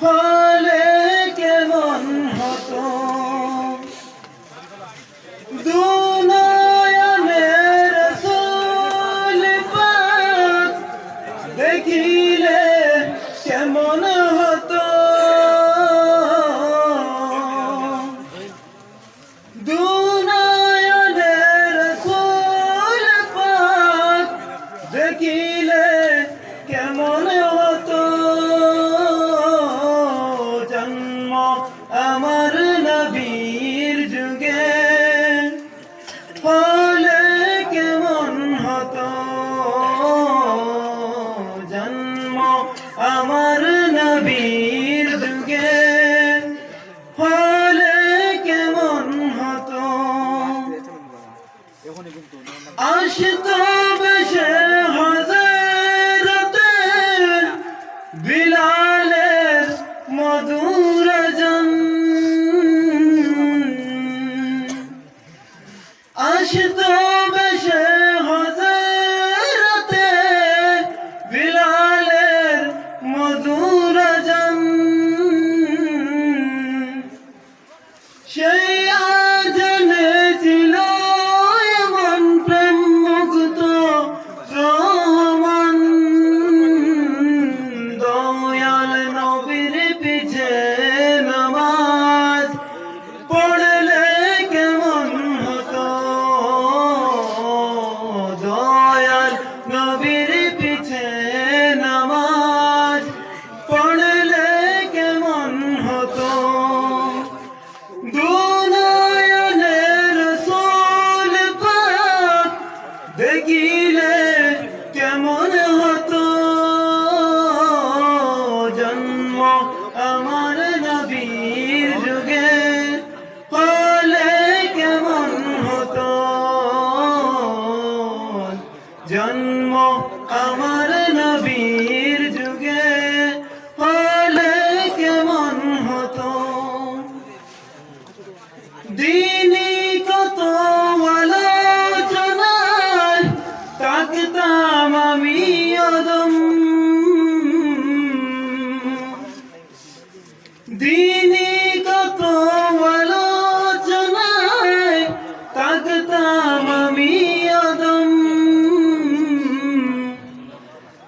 হলে কেমন হতো? দুনয়নের রসুল পাক দেখিলে কেমন আশিতা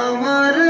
আমার